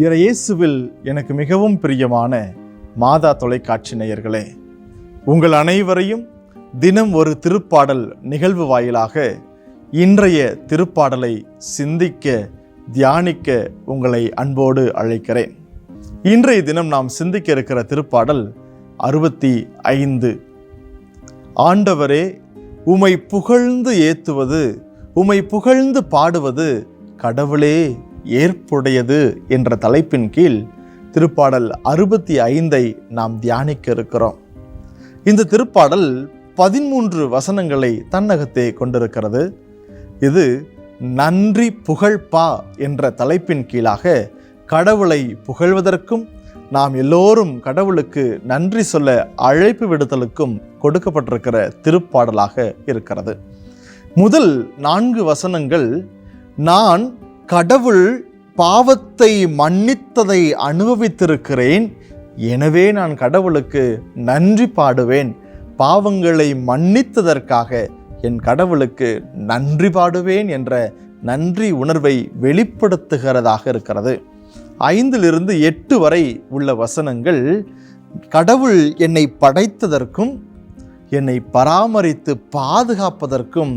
இயேசுவில் எனக்கு மிகவும் பிரியமான மாதா தொலைக்காட்சி நேயர்களே உங்கள் அனைவரையும் தினம் ஒரு திருப்பாடல் நிகழ்வு வாயிலாக இன்றைய திருப்பாடலை சிந்திக்க தியானிக்க உங்களை அன்போடு அழைக்கிறேன். இன்றைய தினம் நாம் சிந்திக்க இருக்கிற திருப்பாடல் அறுபத்தி ஐந்து. ஆண்டவரே உமை புகழ்ந்து ஏத்துவது உமை புகழ்ந்து பாடுவது கடவுளே ஏற்புடையது என்ற தலைப்பின் கீழ் திருப்பாடல் அறுபத்தி ஐந்தை நாம் தியானிக்க இருக்கிறோம். இந்த திருப்பாடல் பதிமூன்று வசனங்களை தன்னகத்தே கொண்டிருக்கிறது. இது நன்றி புகழ்பா என்ற தலைப்பின் கீழாக கடவுளை புகழ்வதற்கும் நாம் எல்லோரும் கடவுளுக்கு நன்றி சொல்ல அழைப்பு விடுதலுக்கும் கொடுக்கப்பட்டிருக்கிற திருப்பாடலாக இருக்கிறது. முதல் நான்கு வசனங்கள் நான் கடவுள் பாவத்தை மன்னித்ததை அனுபவித்திருக்கிறேன். எனவே நான் கடவுளுக்கு நன்றி பாடுவேன். பாவங்களை மன்னித்ததற்காக என் கடவுளுக்கு நன்றி பாடுவேன் என்ற நன்றி உணர்வை வெளிப்படுத்துகிறதாக இருக்கிறது. ஐந்திலிருந்து எட்டு வரை உள்ள வசனங்கள் கடவுள் என்னை படைத்ததற்கும் என்னை பராமரித்து பாதுகாப்பதற்கும்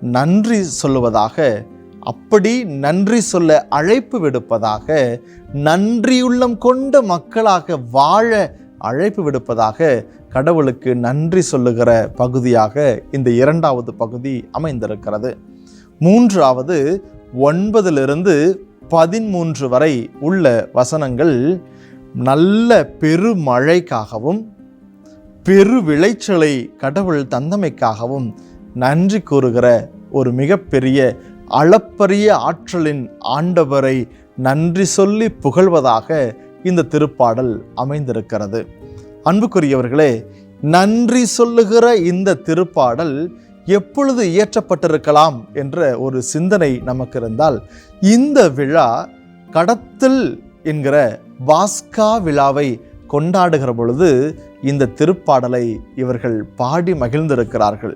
நன்றி சொல்லுவதாக அப்படி நன்றி சொல்ல அழைப்பு விடுப்பதாக நன்றியுள்ளம் கொண்ட மக்களாக வாழ அழைப்பு விடுப்பதாக கடவுளுக்கு நன்றி சொல்லுகிற பகுதியாக இந்த இரண்டாவது பகுதி அமைந்திருக்கிறது. மூன்றாவது ஒன்பதிலிருந்து பதிமூன்று வரை உள்ள வசனங்கள் நல்ல பெருமழைக்காகவும் பெரு விளைச்சலை கடவுள் தந்தமைக்காகவும் நன்றி கூறுகிற ஒரு மிகப்பெரிய அளப்பரிய ஆற்றலின் ஆண்டவரை நன்றி சொல்லி புகழ்வதாக இந்த திருப்பாடல் அமைந்திருக்கிறது. அன்புக்குரியவர்களே நன்றி சொல்லுகிற இந்த திருப்பாடல் எப்பொழுது இயற்றப்பட்டிருக்கலாம் என்ற ஒரு சிந்தனை நமக்கு இருந்தால் இந்த விழா கடத்தல் என்கிற பாஸ்கா விழாவை கொண்டாடுகிற பொழுது இந்த திருப்பாடலை இவர்கள் பாடி மகிழ்ந்திருக்கிறார்கள்.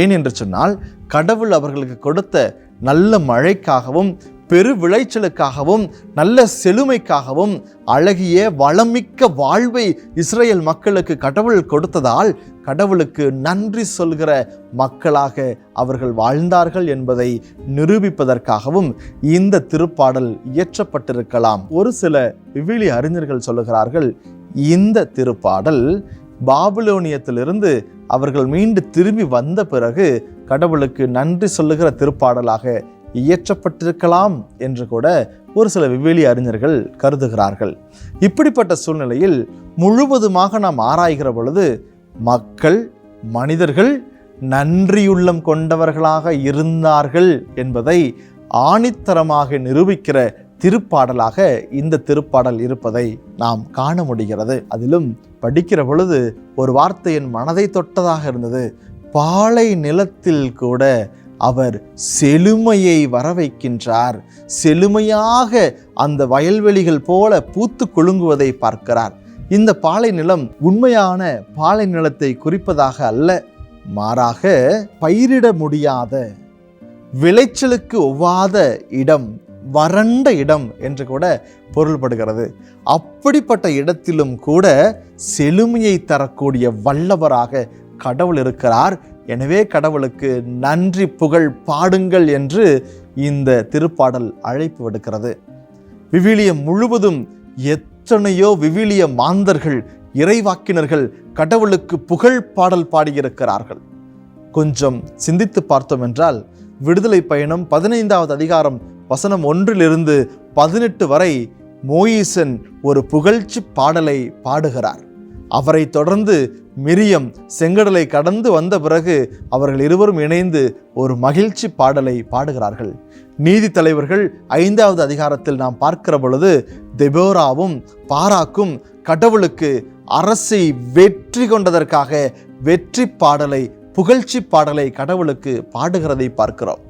ஏன் என்று சொன்னால் கடவுள் அவர்களுக்கு கொடுத்த நல்ல மழைக்காகவும் பெரு விளைச்சலுக்காகவும் நல்ல செழுமைக்காகவும் அழகிய வளமிக்க வாழ்வை இஸ்ரேல் மக்களுக்கு கடவுள் கொடுத்ததால் கடவுளுக்கு நன்றி சொல்கிற மக்களாக அவர்கள் வாழ்ந்தார்கள் என்பதை நிரூபிப்பதற்காகவும் இந்த திருப்பாடல் இயற்றப்பட்டிருக்கலாம். ஒரு சில விவிலி அறிஞர்கள் சொல்லுகிறார்கள் இந்த திருப்பாடல் பாபிலோனியத்திலிருந்து அவர்கள் மீண்டு திரும்பி வந்த பிறகு கடவுளுக்கு நன்றி சொல்லுகிற திருப்பாடலாக இயற்றப்பட்டிருக்கலாம் என்று கூட ஒரு சில விவேலி அறிஞர்கள் கருதுகிறார்கள். இப்படிப்பட்ட சூழ்நிலையில் முழுவதுமாக நாம் ஆராய்கிற பொழுது மக்கள் மனிதர்கள் நன்றியுள்ளம் கொண்டவர்களாக இருந்தார்கள் என்பதை ஆணித்தரமாக நிரூபிக்கிற திருப்பாடலாக இந்த திருப்பாடல் இருப்பதை நாம் காண முடிகிறது. அதிலும் படிக்கிற பொழுது ஒரு வார்த்தை என் மனதை தொட்டதாக இருந்தது. பாலை நிலத்தில் கூட அவர் செழுமையை வர வைக்கின்றார் செழுமையாக அந்த வயல்வெளிகள் போல பூத்து குலுங்குவதை பார்க்கிறார். இந்த பாலை நிலம் உண்மையான பாலை நிலத்தை குறிப்பதாக அல்ல. மாறாக பயிரிட முடியாத விளைச்சலுக்கு ஒவ்வாத இடம் வறண்ட இடம் என்று கூட பொருள்படுகிறது. அப்படிப்பட்ட இடத்திலும் கூட செழுமையை தரக்கூடிய வல்லவராக கடவுள் இருக்கிறார். எனவே கடவுளுக்கு நன்றி புகழ் பாடுங்கள் என்று இந்த திருப்பாடல் அழைப்பு விடுக்கிறது. விவிலியம் முழுவதும் எத்தனையோ விவிலிய மாந்தர்கள் இறைவாக்கினர்கள் கடவுளுக்கு புகழ் பாடல் பாடியிருக்கிறார்கள். கொஞ்சம் சிந்தித்து பார்த்தோம் என்றால் விடுதலை பயணம் பதினைந்தாவது அதிகாரம் வசனம் ஒன்றிலிருந்து பதினெட்டு வரை மோயிசன் ஒரு புகழ்ச்சி பாடலை பாடுகிறார். அவரை தொடர்ந்து மிரியம் செங்கடலை கடந்து வந்த பிறகு அவர்கள் இருவரும் இணைந்து ஒரு மகிழ்ச்சி பாடலை பாடுகிறார்கள். நீதி தலைவர்கள் ஐந்தாவது அதிகாரத்தில் நாம் பார்க்கிற பொழுது தெபோராவும் பாராக்கும் கடவுளுக்கு அரசை வெற்றி கொண்டதற்காக வெற்றி பாடலை புகழ்ச்சி பாடலை கடவுளுக்கு பாடுகிறதை பார்க்கிறோம்.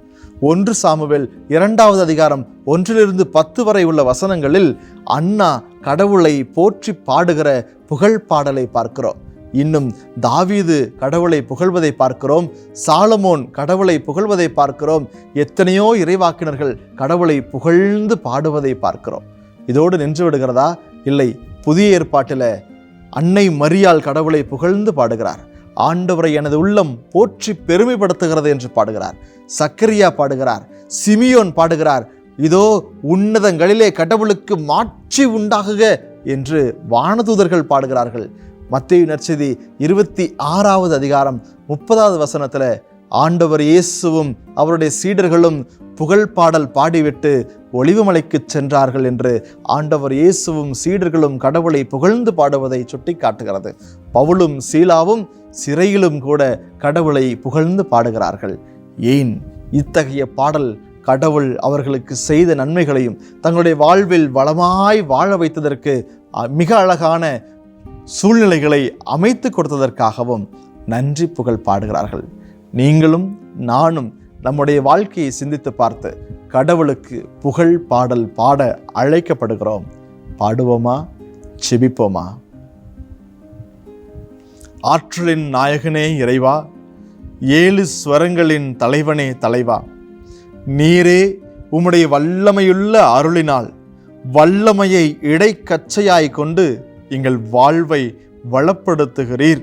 ஒன்று சாமுவேல் இரண்டாவது அதிகாரம் ஒன்றிலிருந்து பத்து வரை உள்ள வசனங்களில் அண்ணா கடவுளை போற்றி பாடுகிற புகழ் பாடலை பார்க்கிறோம். இன்னும் தாவீது கடவுளை புகழ்வதை பார்க்கிறோம். சாலமோன் கடவுளை புகழ்வதை பார்க்கிறோம். எத்தனையோ இறைவாக்கினர்கள் கடவுளை புகழ்ந்து பாடுவதை பார்க்கிறோம். இதோடு நின்று விடுகிறதா? இல்லை புதிய ஏற்பாட்டில் அன்னை மரியாள் கடவுளை புகழ்ந்து பாடுகிறார். ஆண்டவரை எனது உள்ளம் போற்றி பெருமைப்படுத்துகிறது என்று பாடுகிறார். சக்கரியா பாடுகிறார் சிமியோன் பாடுகிறார் இதோ உன்னதங்களிலே கடவுளுக்கு மாட்சி உண்டாகுக என்று வானதூதர்கள் பாடுகிறார்கள். மத்திய நற்செய்தி இருபத்தி ஆறாவது அதிகாரம் முப்பதாவது வசனத்தில் ஆண்டவர் இயேசுவும் அவருடைய சீடர்களும் புகழ் பாடல் பாடிவிட்டு ஒளிவுமலைக்கு சென்றார்கள் என்று ஆண்டவர் இயேசுவும் சீடர்களும் கடவுளை புகழ்ந்து பாடுவதை சுட்டி காட்டுகிறது பவுலும் சீலாவும் சிறையிலும் கூட கடவுளை புகழ்ந்து பாடுகிறார்கள். ஏன்? இத்தகைய பாடல் கடவுள் அவர்களுக்கு செய்த நன்மைகளையும் தங்களுடைய வாழ்வில் வளமாய் வாழ வைத்ததற்கு அ, மிக அழகான சூழ்நிலைகளை அமைத்து கொடுத்ததற்காகவும் நன்றி புகழ் பாடுகிறார்கள். நீங்களும் நானும் நம்முடைய வாழ்க்கையை சிந்தித்து பார்த்து கடவுளுக்கு புகழ் பாடல் பாட அழைக்கப்படுகிறோம். பாடுவோமா? செபிப்போமா? ஆற்றலின் நாயகனே இறைவா ஏழு ஸ்வரங்களின் தலைவனே தலைவா. நீரே உம்முடைய வல்லமையுள்ள அருளினால் வல்லமையை இடைக்கச்சையாய் கொண்டு எங்கள் வாழ்வை வளப்படுத்துகிறீர்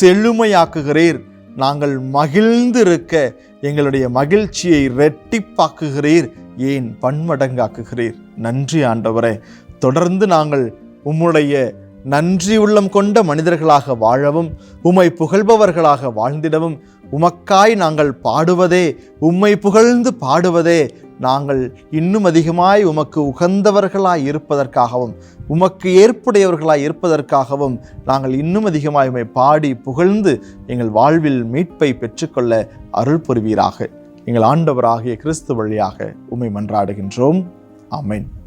செழுமையாக்குகிறீர். நாங்கள் மகிழ்ந்திருக்க எங்களுடைய மகிழ்ச்சியை ரெட்டிப்பாக்குகிறீர் ஏன் பன்மடங்காக்குகிறீர். நன்றி ஆண்டவரே. தொடர்ந்து நாங்கள் உம்முடைய நன்றி உள்ளம் கொண்ட மனிதர்களாக வாழவும் உம்மை புகழ்பவர்களாக வாழ்ந்திடவும் உமக்காய் நாங்கள் பாடுவதே உம்மை புகழ்ந்து பாடுவதே நாங்கள் இன்னும் அதிகமாய் உமக்கு உகந்தவர்களாய் இருப்பதற்காகவும் உமக்கு ஏற்புடையவர்களாய் இருப்பதற்காகவும் நாங்கள் இன்னும் அதிகமாய் உமை பாடி புகழ்ந்து எங்கள் வாழ்வில் மீட்பை பெற்றுக்கொள்ள அருள் புரிவீராக. எங்கள் ஆண்டவராகிய கிறிஸ்து வழியாக உம்மை மன்றாடுகின்றோம். ஆமென்.